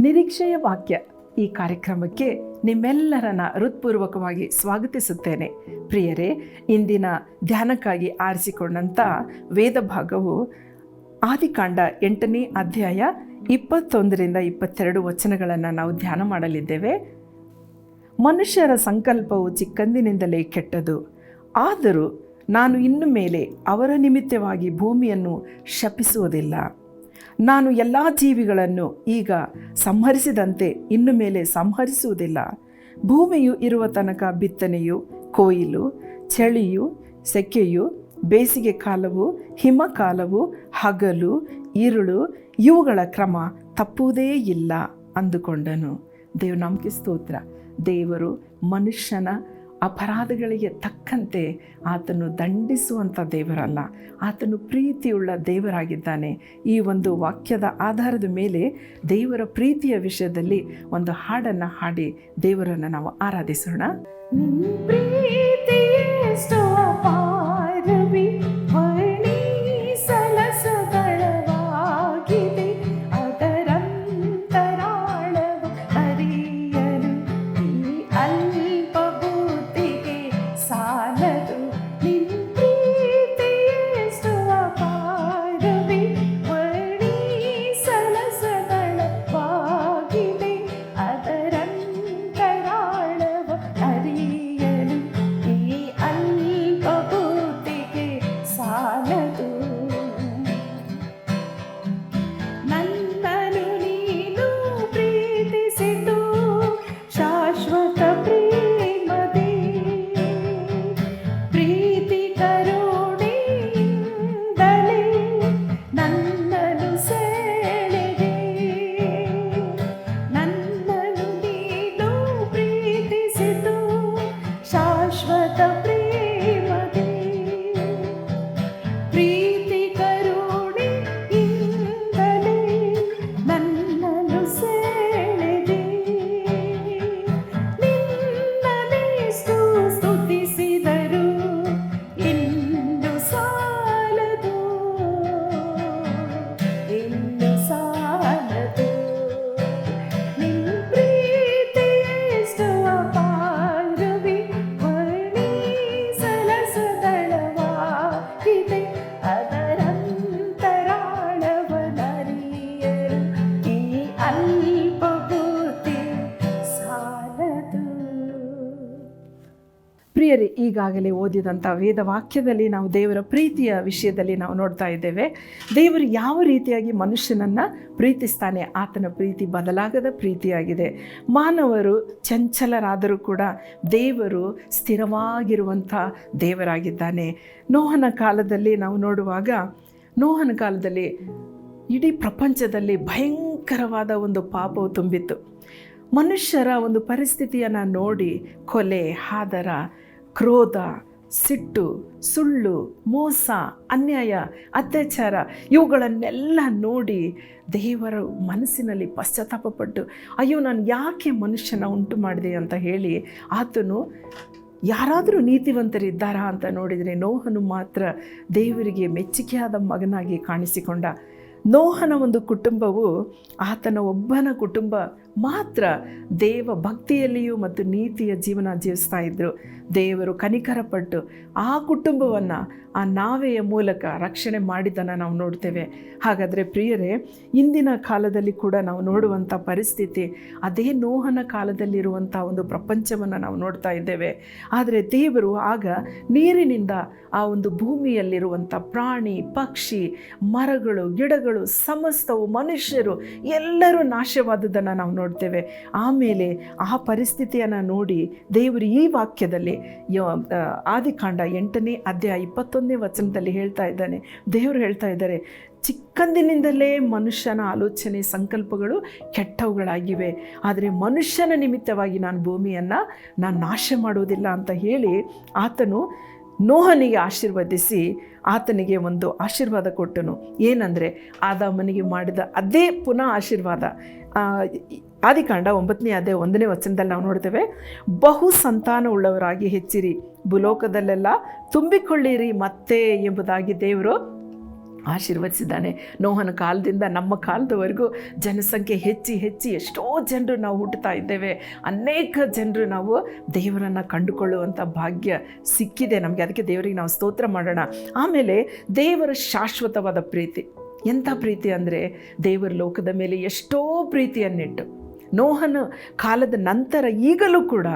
ನಿರೀಕ್ಷೆಯ ವಾಕ್ಯ. ಈ ಕಾರ್ಯಕ್ರಮಕ್ಕೆ ನಿಮ್ಮೆಲ್ಲರನ್ನ ಹೃತ್ಪೂರ್ವಕವಾಗಿ ಸ್ವಾಗತಿಸುತ್ತೇನೆ. ಪ್ರಿಯರೇ, ಇಂದಿನ ಧ್ಯಾನಕ್ಕಾಗಿ ಆರಿಸಿಕೊಂಡಂಥ ವೇದ ಭಾಗವು ಆದಿಕಾಂಡ ಎಂಟನೇ ಅಧ್ಯಾಯ ಇಪ್ಪತ್ತೊಂದರಿಂದ ಇಪ್ಪತ್ತೆರಡು ವಚನಗಳನ್ನು ನಾವು ಧ್ಯಾನ ಮಾಡಲಿದ್ದೇವೆ. ಮನುಷ್ಯರ ಸಂಕಲ್ಪವು ಚಿಕ್ಕಂದಿನಿಂದಲೇ ಕೆಟ್ಟದು. ಆದರೂ ನಾನು ಇನ್ನು ಮೇಲೆ ಅವರ ನಿಮಿತ್ತವಾಗಿ ಭೂಮಿಯನ್ನು ಶಪಿಸುವುದಿಲ್ಲ. ನಾನು ಎಲ್ಲ ಜೀವಿಗಳನ್ನು ಈಗ ಸಂಹರಿಸಿದಂತೆ ಇನ್ನು ಮೇಲೆ ಸಂಹರಿಸುವುದಿಲ್ಲ. ಭೂಮಿಯು ಇರುವ ತನಕ ಬಿತ್ತನೆಯು, ಕೊಯ್ಲು, ಚಳಿಯು, ಸೆಕೆಯು, ಬೇಸಿಗೆ ಕಾಲವು, ಹಿಮಕಾಲವು, ಹಗಲು ಇರುಳು ಇವುಗಳ ಕ್ರಮ ತಪ್ಪುವುದೇ ಇಲ್ಲ ಅಂದುಕೊಂಡನು. ದೇವನಾಮಕ್ಕೆ ಸ್ತೋತ್ರ. ದೇವರು ಮನುಷ್ಯನ ಅಪರಾಧಗಳಿಗೆ ತಕ್ಕಂತೆ ಆತನು ದಂಡಿಸುವಂಥ ದೇವರಲ್ಲ. ಆತನು ಪ್ರೀತಿಯುಳ್ಳ ದೇವರಾಗಿದ್ದಾನೆ. ಈ ಒಂದು ವಾಕ್ಯದ ಆಧಾರದ ಮೇಲೆ ದೇವರ ಪ್ರೀತಿಯ ವಿಷಯದಲ್ಲಿ ಒಂದು ಹಾಡನ್ನು ಹಾಡಿ ದೇವರನ್ನು ನಾವು ಆರಾಧಿಸೋಣ. ಪ್ರಿಯರೇ, ಈಗಾಗಲೇ ಓದಿದಂಥ ವೇದ ವಾಕ್ಯದಲ್ಲಿ ನಾವು ದೇವರ ಪ್ರೀತಿಯ ವಿಷಯದಲ್ಲಿ ನಾವು ನೋಡ್ತಾ ಇದ್ದೇವೆ. ದೇವರು ಯಾವ ರೀತಿಯಾಗಿ ಮನುಷ್ಯನನ್ನು ಪ್ರೀತಿಸ್ತಾನೆ, ಆತನ ಪ್ರೀತಿ ಬದಲಾಗದ ಪ್ರೀತಿಯಾಗಿದೆ. ಮಾನವರು ಚಂಚಲರಾದರೂ ಕೂಡ ದೇವರು ಸ್ಥಿರವಾಗಿರುವಂಥ ದೇವರಾಗಿದ್ದಾನೆ. ನೋಹನ ಕಾಲದಲ್ಲಿ ನಾವು ನೋಡುವಾಗ, ನೋಹನ ಕಾಲದಲ್ಲಿ ಇಡೀ ಪ್ರಪಂಚದಲ್ಲಿ ಭಯಂಕರವಾದ ಒಂದು ಪಾಪವು ತುಂಬಿತ್ತು. ಮನುಷ್ಯರ ಒಂದು ಪರಿಸ್ಥಿತಿಯನ್ನು ನೋಡಿ ಕೊಲೆ, ಹಾದರ ಕ್ರೋಧ, ಸಿಟ್ಟು, ಸುಳ್ಳು, ಮೋಸ, ಅನ್ಯಾಯ, ಅತ್ಯಾಚಾರ ಇವುಗಳನ್ನೆಲ್ಲ ನೋಡಿ ದೇವರ ಮನಸ್ಸಿನಲ್ಲಿ ಪಶ್ಚಾತ್ತಾಪಪಟ್ಟು, ಅಯ್ಯೋ, ನಾನು ಯಾಕೆ ಮನುಷ್ಯನ ಉಂಟು ಮಾಡಿದೆ? ಅಂತ ಹೇಳಿ ಆತನು, ಯಾರಾದರೂ ನೀತಿವಂತರಿದ್ದಾರಾ? ಅಂತ ನೋಡಿದರೆ ನೋಹನು ಮಾತ್ರ ದೇವರಿಗೆ ಮೆಚ್ಚುಗೆಯಾದ ಮಗನಾಗಿ ಕಾಣಿಸಿಕೊಂಡ. ನೋಹನ ಒಂದು ಕುಟುಂಬವು ಆತನ ಒಬ್ಬನ ಕುಟುಂಬ ಮಾತ್ರ ದೇವ ಭಕ್ತಿಯಲ್ಲಿಯೂ ಮತ್ತು ನೀತಿಯ ಜೀವನ ಜೀವಿಸ್ತಾ ಇದ್ದರು ದೇವರು ಕನಿಕರಪಟ್ಟು ಆ ಕುಟುಂಬವನ್ನು ಆ ನಾವೆಯ ಮೂಲಕ ರಕ್ಷಣೆ ಮಾಡಿದ್ದನ್ನು ನಾವು ನೋಡ್ತೇವೆ. ಹಾಗಾದರೆ ಪ್ರಿಯರೇ, ಇಂದಿನ ಕಾಲದಲ್ಲಿ ಕೂಡ ನಾವು ನೋಡುವಂಥ ಪರಿಸ್ಥಿತಿ, ಅದೇ ನೋಹನ ಕಾಲದಲ್ಲಿರುವಂಥ ಒಂದು ಪ್ರಪಂಚವನ್ನು ನಾವು ನೋಡ್ತಾ ಇದ್ದೇವೆ. ಆದರೆ ದೇವರು ಆಗ ನೀರಿನಿಂದ ಆ ಒಂದು ಭೂಮಿಯಲ್ಲಿರುವಂಥ ಪ್ರಾಣಿ, ಪಕ್ಷಿ, ಮರಗಳು, ಗಿಡಗಳು, ಸಮಸ್ತವು ಮನುಷ್ಯರು ಎಲ್ಲರೂ ನಾಶವಾದದ್ದನ್ನು ನಾವು ನೋಡ್ತೇವೆ. ಆಮೇಲೆ ಆ ಪರಿಸ್ಥಿತಿಯನ್ನು ನೋಡಿ ದೇವರು ಈ ವಾಕ್ಯದಲ್ಲಿ ಆದಿಕಾಂಡ ಎಂಟನೇ ಅಧ್ಯಾಯ ಇಪ್ಪತ್ತೊಂದನೇ ವಚನದಲ್ಲಿ ಹೇಳ್ತಾ ಇದ್ದಾನೆ. ದೇವರು ಹೇಳ್ತಾ ಇದ್ದಾರೆ, ಚಿಕ್ಕಂದಿನಿಂದಲೇ ಮನುಷ್ಯನ ಆಲೋಚನೆ ಸಂಕಲ್ಪಗಳು ಕೆಟ್ಟವುಗಳಾಗಿವೆ. ಆದರೆ ಮನುಷ್ಯನ ನಿಮಿತ್ತವಾಗಿ ನಾನು ಭೂಮಿಯನ್ನು ನಾನು ನಾಶ ಮಾಡುವುದಿಲ್ಲ ಅಂತ ಹೇಳಿ ಆತನು ನೋಹನಿಗೆ ಆಶೀರ್ವದಿಸಿ ಆತನಿಗೆ ಒಂದು ಆಶೀರ್ವಾದ ಕೊಟ್ಟನು. ಏನಂದರೆ, ಆದಾಮನಿಗೆ ಮಾಡಿದ ಅದೇ ಪುನಃ ಆಶೀರ್ವಾದ. ಆದಿಕಾಂಡ ಒಂಬತ್ತನೇ ಅದೇ ಒಂದನೇ ವಚನದಲ್ಲಿ ನಾವು ನೋಡ್ತೇವೆ, ಬಹು ಸಂತಾನವುಳ್ಳವರಾಗಿ ಹೆಚ್ಚಿರಿ, ಭೂಲೋಕದಲ್ಲೆಲ್ಲ ತುಂಬಿಕೊಳ್ಳಿರಿ ಮತ್ತೆ ಎಂಬುದಾಗಿ ದೇವರು ಆಶೀರ್ವದಿಸಿದ್ದಾನೆ. ನೋಹನ ಕಾಲದಿಂದ ನಮ್ಮ ಕಾಲದವರೆಗೂ ಜನಸಂಖ್ಯೆ ಹೆಚ್ಚಿ ಹೆಚ್ಚಿ ಎಷ್ಟೋ ಜನರು ನಾವು ಹುಟ್ಟುತ್ತಾ ಇದ್ದೇವೆ. ಅನೇಕ ಜನರು ನಾವು ದೇವರನ್ನು ಕಂಡುಕೊಳ್ಳುವಂಥ ಭಾಗ್ಯ ಸಿಕ್ಕಿದೆ ನಮಗೆ. ಅದಕ್ಕೆ ದೇವರಿಗೆ ನಾವು ಸ್ತೋತ್ರ ಮಾಡೋಣ. ಆಮೇಲೆ ದೇವರ ಶಾಶ್ವತವಾದ ಪ್ರೀತಿ. ಎಂಥ ಪ್ರೀತಿ ಅಂದರೆ ದೇವರ ಲೋಕದ ಮೇಲೆ ಎಷ್ಟೋ ಪ್ರೀತಿಯನ್ನಿಟ್ಟು ನೋಹನ ಕಾಲದ ನಂತರ ಈಗಲೂ ಕೂಡ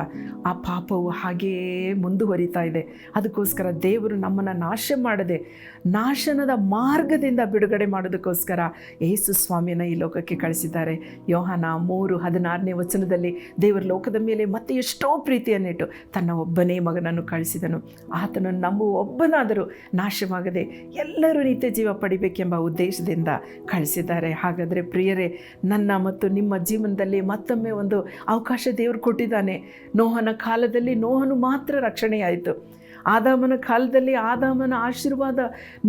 ಆ ಪಾಪವು ಹಾಗೆಯೇ ಮುಂದುವರಿತಾ ಇದೆ. ಅದಕ್ಕೋಸ್ಕರ ದೇವರು ನಮ್ಮನ್ನು ನಾಶ ಮಾಡದೆ, ನಾಶನದ ಮಾರ್ಗದಿಂದ ಬಿಡುಗಡೆ ಮಾಡೋದಕ್ಕೋಸ್ಕರ ಯೇಸು ಸ್ವಾಮಿಯನ್ನು ಈ ಲೋಕಕ್ಕೆ ಕಳಿಸಿದ್ದಾರೆ. ಯೋಹಾನ ಮೂರು ಹದಿನಾರನೇ ವಚನದಲ್ಲಿ ದೇವರ ಲೋಕದ ಮೇಲೆ ಮತ್ತೆ ಎಷ್ಟೋ ಪ್ರೀತಿಯನ್ನಿಟ್ಟು ತನ್ನ ಒಬ್ಬನೇ ಮಗನನ್ನು ಕಳಿಸಿದನು. ಆತನು ನಂಬುವ ಒಬ್ಬನಾದರೂ ನಾಶವಾಗದೆ ಎಲ್ಲರೂ ನಿತ್ಯ ಜೀವ ಪಡಿಬೇಕೆಂಬ ಉದ್ದೇಶದಿಂದ ಕಳಿಸಿದ್ದಾರೆ. ಹಾಗಾದರೆ ಪ್ರಿಯರೇ, ನನ್ನ ಮತ್ತು ನಿಮ್ಮ ಜೀವನದಲ್ಲಿ ಮತ್ತೊಮ್ಮೆ ಒಂದು ಅವಕಾಶ ದೇವರು ಕೊಟ್ಟಿದ್ದಾನೆ. ನೋಹನ ಕಾಲದಲ್ಲಿ ನೋಹನು ಮಾತ್ರ ರಕ್ಷಣೆಯಾಯಿತು. ಆದಾಮನ ಕಾಲದಲ್ಲಿ ಆದಾಮನ ಆಶೀರ್ವಾದ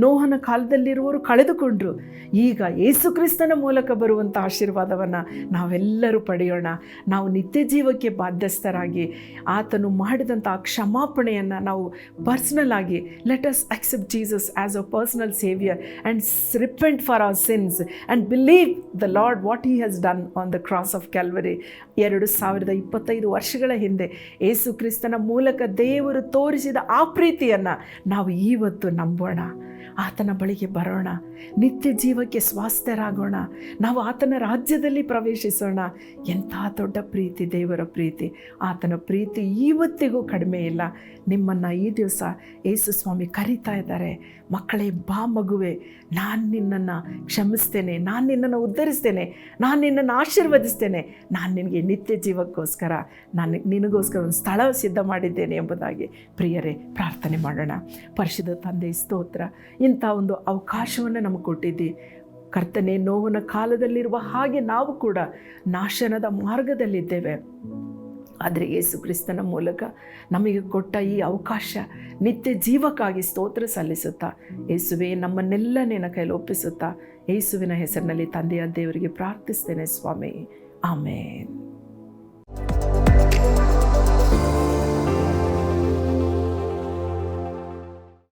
ನೋಹನ ಕಾಲದಲ್ಲಿರುವವರು ಕಳೆದುಕೊಂಡರು. ಈಗ ಯೇಸುಕ್ರಿಸ್ತನ ಮೂಲಕ ಬರುವಂಥ ಆಶೀರ್ವಾದವನ್ನು ನಾವೆಲ್ಲರೂ ಪಡೆಯೋಣ. ನಾವು ನಿತ್ಯ ಜೀವಕ್ಕೆ ಬಾಧ್ಯಸ್ಥರಾಗಿ ಆತನು ಮಾಡಿದಂಥ ಆ ಕ್ಷಮಾಪಣೆಯನ್ನು ನಾವು ಪರ್ಸ್ನಲ್ ಆಗಿ let us accept Jesus as a personal saviour and repent for our sins and believe the Lord what he has done on the cross of Calvary ಎರಡು ಸಾವಿರದ ಇಪ್ಪತ್ತೈದು ವರ್ಷಗಳ ಹಿಂದೆ ಯೇಸು ಕ್ರಿಸ್ತನ ಮೂಲಕ ದೇವರು ತೋರಿಸಿದ ಆ ಪ್ರೀತಿಯನ್ನು ನಾವು ಇವತ್ತು ನಂಬೋಣ. ಆತನ ಬಳಿಗೆ ಬರೋಣ. ನಿತ್ಯ ಜೀವಕ್ಕೆ ಸ್ವಾಸ್ಥ್ಯರಾಗೋಣ. ನಾವು ಆತನ ರಾಜ್ಯದಲ್ಲಿ ಪ್ರವೇಶಿಸೋಣ. ಎಂಥ ದೊಡ್ಡ ಪ್ರೀತಿ ದೇವರ ಪ್ರೀತಿ. ಆತನ ಪ್ರೀತಿ ಇವತ್ತಿಗೂ ಕಡಿಮೆ ಇಲ್ಲ. ನಿಮ್ಮನ್ನು ಈ ದಿವಸ ಯೇಸು ಸ್ವಾಮಿ ಕರೀತಾ ಇದ್ದಾರೆ. ಮಕ್ಕಳೇ, ಬಾ ಮಗುವೆ. ನಾನು ನಿನ್ನನ್ನು ಕ್ಷಮಿಸ್ತೇನೆ. ನಾನು ನಿನ್ನನ್ನು ಉದ್ಧರಿಸ್ತೇನೆ. ನಾನು ನಿನ್ನನ್ನು ಆಶೀರ್ವದಿಸ್ತೇನೆ. ನಾನು ನಿನಗೆ ನಿತ್ಯ ಜೀವಕ್ಕೋಸ್ಕರ ನಾನು ನಿನಗೋಸ್ಕರ ಒಂದು ಸ್ಥಳ ಸಿದ್ಧ ಮಾಡಿದ್ದೇನೆ ಎಂಬುದಾಗಿ ಪ್ರಿಯರೇ, ಪ್ರಾರ್ಥನೆ ಮಾಡೋಣ. ಪರಿಶುದ್ಧ ತಂದೆ, ಸ್ತೋತ್ರ. ಇಂಥ ಒಂದು ಅವಕಾಶವನ್ನು ನಮಗೆ ಕೊಟ್ಟಿದ್ದಿ. ಕರ್ತನೆ, ನೋವಿನ ಕಾಲದಲ್ಲಿರುವ ಹಾಗೆ ನಾವು ಕೂಡ ನಾಶನದ ಮಾರ್ಗದಲ್ಲಿದ್ದೇವೆ. ಆದರೆ ಯೇಸು ಕ್ರಿಸ್ತನ ಮೂಲಕ ನಮಗೆ ಕೊಟ್ಟ ಈ ಅವಕಾಶ ನಿತ್ಯ ಜೀವಕ್ಕಾಗಿ ಸ್ತೋತ್ರ ಸಲ್ಲಿಸುತ್ತಾ, ಯೇಸುವೆ, ನಮ್ಮನ್ನೆಲ್ಲ ನಿನ್ನ ಕೈಲಿ ಒಪ್ಪಿಸುತ್ತಾ, ಯೇಸುವಿನ ಹೆಸರಿನಲ್ಲಿ ತಂದೆಯ ದೇವರಿಗೆ ಪ್ರಾರ್ಥಿಸ್ತೇನೆ ಸ್ವಾಮಿ. ಆಮೇನ್.